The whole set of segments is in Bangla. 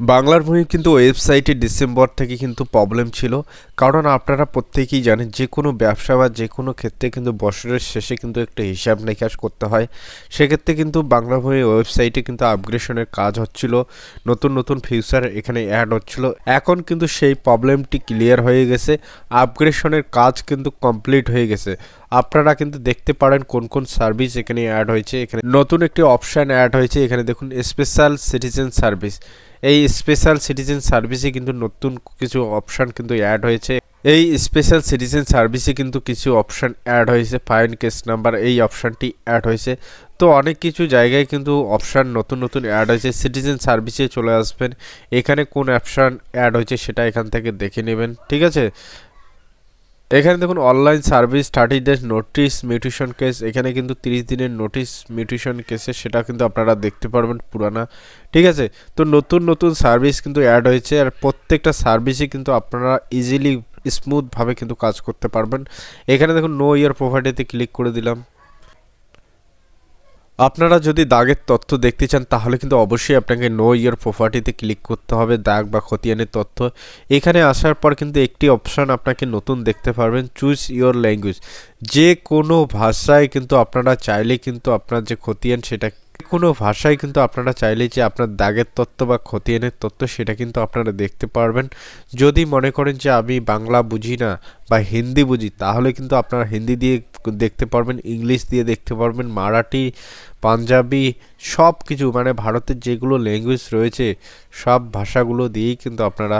বাংলার ভূমি কিন্তু ওয়েবসাইটে ডিসেম্বর থেকে কিন্তু প্রবলেম ছিল। কারণ আপনারা প্রত্যেকেই জানেন যে কোনো ব্যবসা বা যে কোনো ক্ষেত্রে কিন্তু বছরের শেষে কিন্তু একটা হিসাব নিকাশ করতে হয়। সেক্ষেত্রে কিন্তু বাংলা ভূমি ওয়েবসাইটে কিন্তু আপগ্রেশনের কাজ হচ্ছিল, নতুন নতুন ফিউচার এখানে অ্যাড হচ্ছিল। এখন কিন্তু সেই প্রবলেমটি ক্লিয়ার হয়ে গেছে আপগ্রেশনের কাজ কিন্তু কমপ্লিট হয়ে গেছে। আপনারা কিন্তু দেখতে পারেন কোন কোন সার্ভিস এখানে অ্যাড হয়েছে। এখানে নতুন একটি অপশান অ্যাড হয়েছে। এখানে দেখুন স্পেশাল সিটিজেন সার্ভিস এই স্পেশাল সিটিজেন সার্ভিসে কিন্তু নতুন কিছু অপশান কিন্তু অ্যাড হয়েছে। এই স্পেশাল সিটিজেন সার্ভিসে কিন্তু কিছু অপশান অ্যাড হয়েছে। ফাইন কেস নাম্বার এই অপশানটি অ্যাড হয়েছে। তো অনেক কিছু জায়গায় কিন্তু অপশান নতুন নতুন অ্যাড হয়েছে। সিটিজেন সার্ভিসে চলে আসবেন। এখানে কোন অপশান অ্যাড হয়েছে সেটা এখান থেকে দেখে নেবেন। ঠিক আছে? এখানে দেখুন online service thirty days notice mutation case এখানে কিন্তু তিরিশ দিনের নোটিশ মিউটেশন কেসে সেটা কিন্তু আপনারা দেখতে পারবেন পুরানা। ঠিক আছে? তো নতুন নতুন সার্ভিস কিন্তু অ্যাড হয়েছে আর প্রত্যেকটা সার্ভিসই কিন্তু আপনারা ইজিলি স্মুথভাবে কিন্তু কাজ করতে পারবেন। এখানে দেখুন নো ইয়ার প্রোভাইডেতে ক্লিক করে দিলাম। আপনারা যদি দাগের তথ্য দেখতে চান, তাহলে কিন্তু অবশ্যই আপনাকে নো ইয়ার প্রপার্টিতে ক্লিক করতে হবে, দাগ বা খতিয়ানের তথ্য। এখানে আসার পর কিন্তু একটি অপশান আপনাকে নতুন দেখতে পারবেন চুজ ইয়োর ল্যাঙ্গুয়েজ যে কোনো ভাষায় কিন্তু আপনারা চাইলে কিন্তু আপনার যে খতিয়ান, সেটা কোনো ভাষায় কিন্তু আপনারা চাইলে যে আপনার দাগের তত্ত্ব বা খতিয়ানের তত্ত্ব সেটা কিন্তু আপনারা দেখতে পারবেন। যদি মনে করেন যে আমি বাংলা বুঝি না বা হিন্দি বুঝি, তাহলে কিন্তু আপনারা হিন্দি দিয়ে দেখতে পারবেন, ইংলিশ দিয়ে দেখতে পারবেন, মারাঠি পাঞ্জাবি সব কিছু মানে ভারতের যেগুলো ল্যাঙ্গুয়েজ রয়েছে, সব ভাষাগুলো দিয়েই কিন্তু আপনারা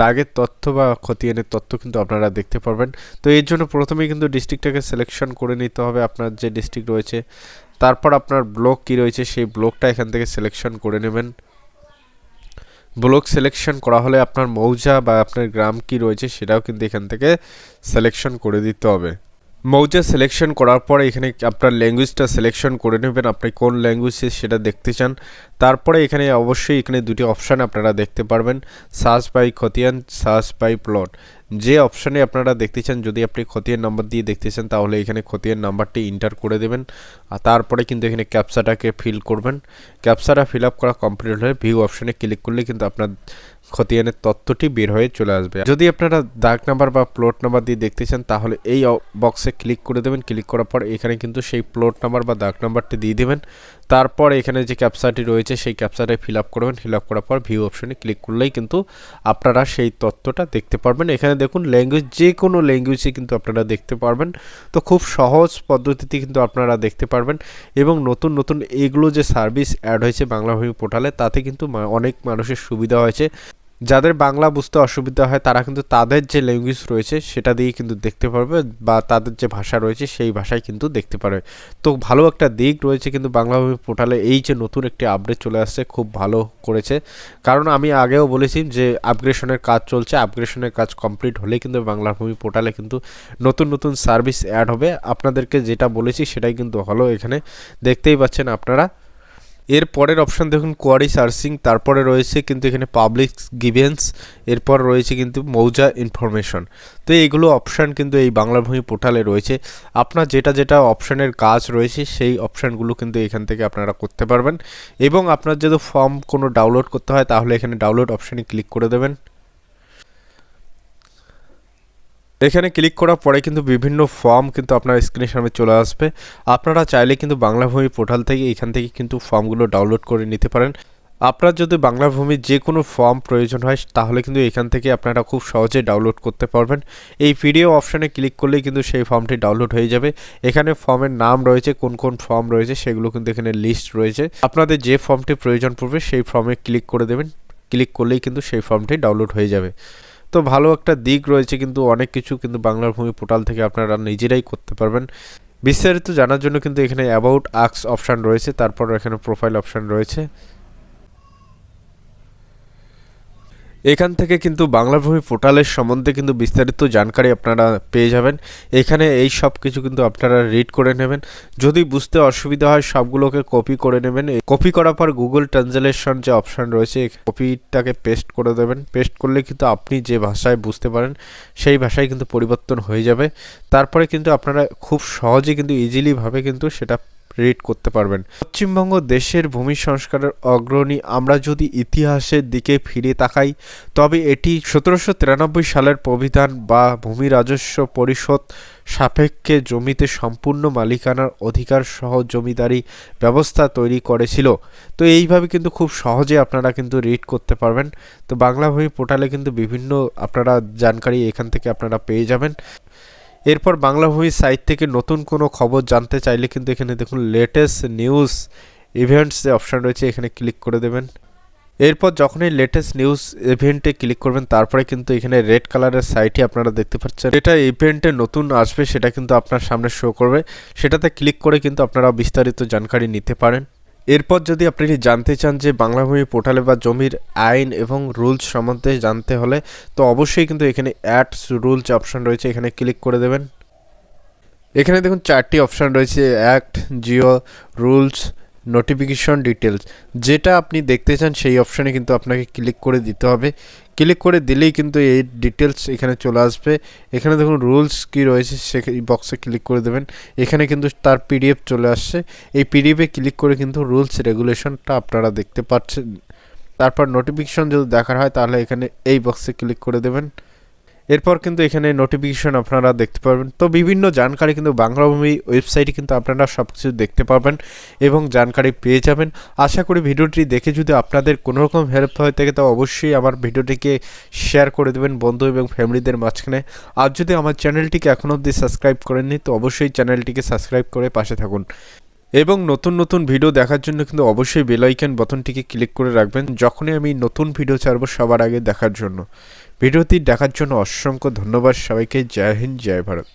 দাগের তথ্য বা খতিয়ানের তথ্য কিন্তু আপনারা দেখতে পারবেন। তো এর জন্য প্রথমেই কিন্তু ডিস্ট্রিক্টটাকে সিলেকশন করে নিতে হবে আপনার যে ডিস্ট্রিক্ট রয়েছে। তারপর আপনার ব্লক কি রয়েছে, সেই ব্লকটা এখান থেকে সিলেকশন করে নেবেন। ব্লক সিলেকশন করা হলে আপনার মৌজা বা আপনার গ্রাম কি রয়েছে, সেটাও কিন্তু এখান থেকে সিলেকশন করে দিতে হবে। মৌজা সিলেকশন করার পরে এখানে আপনার ল্যাঙ্গুয়েজটা সিলেকশন করে নেবেন। আপনি কোন ল্যাঙ্গুয়েজে সেটা দেখতে চান তারপরে এখানে অবশ্যই এখানে দুটি অপশান আপনারা দেখতে পারবেন। সার্চ বাই খতিয়ান সার্চ বাই প্লট যে অপশানে আপনারা দেখতে চান, যদি আপনি খতিয়ান নাম্বার দিয়ে দেখতে চান, তাহলে এখানে খতিয়ান নাম্বারটি ইন্টার করে দেবেন। আর তারপরে কিন্তু এখানে ক্যাপসাটাকে ফিল করবেন। ক্যাপসাটা ফিল আপ করা কমপ্লিট হলে ভিউ অপশানে ক্লিক করলে কিন্তু আপনার খতিয়ানের তথ্যটি বের হয়ে চলে আসবে। যদি আপনারা দাগ নাম্বার বা প্লট নাম্বার দিয়ে দেখতে চান, তাহলে এই বক্সে ক্লিক করে দেবেন। ক্লিক করার পর এখানে কিন্তু সেই প্লট নাম্বার বা দাগ নাম্বারটি দিয়ে দেবেন। তারপর এখানে যে ক্যাপসাটি রয়েছে, সেই ক্যাপসাটাই ফিল আপ করবেন। ফিল আপ করার পর ভিউ অপশনে ক্লিক করলেই কিন্তু আপনারা সেই তথ্যটা দেখতে পারবেন। এখানে দেখুন ল্যাঙ্গুয়েজ যে কোনো ল্যাঙ্গুয়েজে কিন্তু আপনারা দেখতে পারবেন। তো খুব সহজ পদ্ধতিতে কিন্তু আপনারা দেখতে পারবেন এবং নতুন নতুন এগুলো যে সার্ভিস অ্যাড হয়েছে বাংলা ভূমি পোর্টালে তাতে কিন্তু অনেক মানুষের সুবিধা হয়েছে। যাদের বাংলা বুঝতে অসুবিধা হয়, তারা কিন্তু তাদের যে ল্যাঙ্গুয়েজ রয়েছে, সেটা দিয়েই কিন্তু দেখতে পারবে বা তাদের যে ভাষা রয়েছে, সেই ভাষায় কিন্তু দেখতে পারবে। তো ভালো একটা দিক রয়েছে কিন্তু বাংলা ভূমি পোর্টালে এই যে নতুন একটি আপডেট চলে আসছে, খুব ভালো করেছে। কারণ আমি আগেও বলেছি যে আপগ্রেশনের কাজ চলছে আপগ্রেশনের কাজ কমপ্লিট হলেই কিন্তু বাংলা ভূমি পোর্টালে কিন্তু নতুন নতুন সার্ভিস অ্যাড হবে। আপনাদেরকে যেটা বলেছি সেটাই কিন্তু হলো এখানে। দেখতেই পাচ্ছেন আপনারা। এর পরের অপশান দেখুন কোয়ারি সার্চিং তারপরে রয়েছে কিন্তু এখানে পাবলিক গিভেন্স এরপর রয়েছে কিন্তু মৌজা ইনফরমেশন তো এইগুলো অপশান কিন্তু এই বাংলা ভূমি পোর্টালে রয়েছে। আপনার যেটা যেটা অপশানের কাজ রয়েছে, সেই অপশানগুলো কিন্তু এখান থেকে আপনারা করতে পারবেন। এবং আপনার যদি ফর্ম কোনো ডাউনলোড করতে হয়, তাহলে এখানে ডাউনলোড অপশানে ক্লিক করে দেবেন। এখানে ক্লিক করার পরে কিন্তু বিভিন্ন ফর্ম কিন্তু আপনার স্ক্রিনের সামনে চলে আসবে। আপনারা চাইলে কিন্তু বাংলা ভূমি পোর্টাল থেকে এখান থেকে কিন্তু ফর্মগুলো ডাউনলোড করে নিতে পারেন। আপনার যদি বাংলা ভূমির যে কোনো ফর্ম প্রয়োজন হয়, তাহলে কিন্তু এখান থেকে আপনারা খুব সহজে ডাউনলোড করতে পারবেন। এই ভিডিও অপশানে ক্লিক করলেই কিন্তু সেই ফর্মটি ডাউনলোড হয়ে যাবে। এখানে ফর্মের নাম রয়েছে, কোন কোন ফর্ম রয়েছে, সেগুলো কিন্তু এখানে লিস্ট রয়েছে। আপনাদের যে ফর্মটি প্রয়োজন পড়বে, সেই ফর্মে ক্লিক করে দেবেন। ক্লিক করলেই কিন্তু সেই ফর্মটি ডাউনলোড হয়ে যাবে। তো ভালো একটা দিক রয়েছে, কিন্তু অনেক কিছু কিন্তু বাংলার ভূমি পোর্টাল থেকে আপনারা নিজেরাই করতে পারবেন। বিস্তারিত জানার জন্য কিন্তু এখানে অ্যাবাউট আক্স অপশান রয়েছে তারপর এখানে প্রোফাইল অপশান রয়েছে। এখান থেকে কিন্তু বাংলা ভূমি পোর্টালের সম্বন্ধে কিন্তু বিস্তারিত জানকারি আপনারা পেয়ে যাবেন। এখানে এই সব কিছু কিন্তু আপনারা রিড করে নেবেন। যদি বুঝতে অসুবিধা হয়, সবগুলোকে কপি করে নেবেন। কপি করার পর গুগল ট্রান্সলেশন যে অপশান রয়েছে কপিটাকে পেস্ট করে দেবেন। পেস্ট করলে কিন্তু আপনি যে ভাষায় বুঝতে পারেন, সেই ভাষায় কিন্তু পরিবর্তন হয়ে যাবে। তারপরে কিন্তু আপনারা খুব সহজে কিন্তু ইজিলিভাবে কিন্তু সেটা রিড করতে পারবেন। পশ্চিমবঙ্গ দেশের ভূমি সংস্কারের অগ্রণী, আমরা যদি ইতিহাসের দিকে ফিরে তাকাই, তবে এটি সতেরোশো তিরানব্বই সালের প্রবিধান বা ভূমি রাজস্ব পরিষদ সাপেক্ষে জমিতে সম্পূর্ণ মালিকানার অধিকার সহ জমিদারি ব্যবস্থা তৈরি করেছিল। তো এইভাবে কিন্তু খুব সহজে আপনারা কিন্তু রিড করতে পারবেন। তো বাংলা ভূমি পোর্টালে কিন্তু বিভিন্ন আপনারা জানকারি এখান থেকে আপনারা পেয়ে যাবেন। এরপর বাংলা ভূমি সাইট থেকে নতুন কোনো খবর জানতে চাইলে কিন্তু এখানে দেখুন লেটেস্ট নিউজ ইভেন্টস যে অপশান রয়েছে, এখানে ক্লিক করে দেবেন। এরপর যখনই লেটেস্ট নিউজ ইভেন্টে ক্লিক করবেন, তারপরে কিন্তু এখানে রেড কালারের সাইটে আপনারা দেখতে পাচ্ছেন। এটা ইভেন্টে নতুন আসবে, সেটা কিন্তু আপনার সামনে শো করবে। সেটাতে ক্লিক করে কিন্তু আপনারা বিস্তারিত জানকারি নিতে পারেন। এরপর যদি আপনি জানতে চান যে বাংলা ভূমি পোর্টালে বা জমির আইন এবং রুলস সম্বন্ধে জানতে হলে, তো অবশ্যই কিন্তু এখানে অ্যাডস রুলস অপশান রয়েছে, এখানে ক্লিক করে দেবেন। এখানে দেখুন চারটি অপশান রয়েছে act GO rules notification details যেটা আপনি দেখতে চান, সেই অপশানে কিন্তু আপনাকে ক্লিক করে দিতে হবে। ক্লিক করে দিলেই কিন্তু এই ডিটেলস এখানে চলে আসবে। এখানে দেখুন রুলস কি রয়েছে সে বক্সে ক্লিক করে দেবেন। এখানে কিন্তু তার পিডিএফ চলে আসছে। এই পিডিএফে ক্লিক করে কিন্তু রুলস রেগুলেশনটা আপনারা দেখতে পাচ্ছেন। তারপর নোটিফিকেশন যদি দেখার হয়, তাহলে এখানে এই বক্সে ক্লিক করে দেবেন। এরপর কিন্তু এখানে নোটিফিকেশন আপনারা দেখতে পারবেন। তো বিভিন্ন জানকারি কিন্তু বাংলাভূমি ওয়েবসাইটে কিন্তু আপনারা সব কিছু দেখতে পাবেন এবং জানকারি পেয়ে যাবেন। আশা করি ভিডিওটি দেখে যদি আপনাদের কোনো রকম হেল্প হয়ে থাকে, তো অবশ্যই আমার ভিডিওটিকে শেয়ার করে দেবেন বন্ধু এবং ফ্যামিলিদের মাঝখানে। আর যদি আমার চ্যানেলটিকে এখনও অবধি সাবস্ক্রাইব করেননি, তো অবশ্যই চ্যানেলটিকে সাবস্ক্রাইব করে পাশে থাকুন। এবং নতুন নতুন ভিডিও দেখার জন্য কিন্তু অবশ্যই বেল আইকন বটনটিকে ক্লিক করে রাখবেন যখনই আমি নতুন ভিডিও ছাড়বো সবার আগে দেখার জন্য। ভিডিওটি দেখার জন্য অসংখ্য ধন্যবাদ সবাইকে। জয় হিন্দ, জয় ভারত।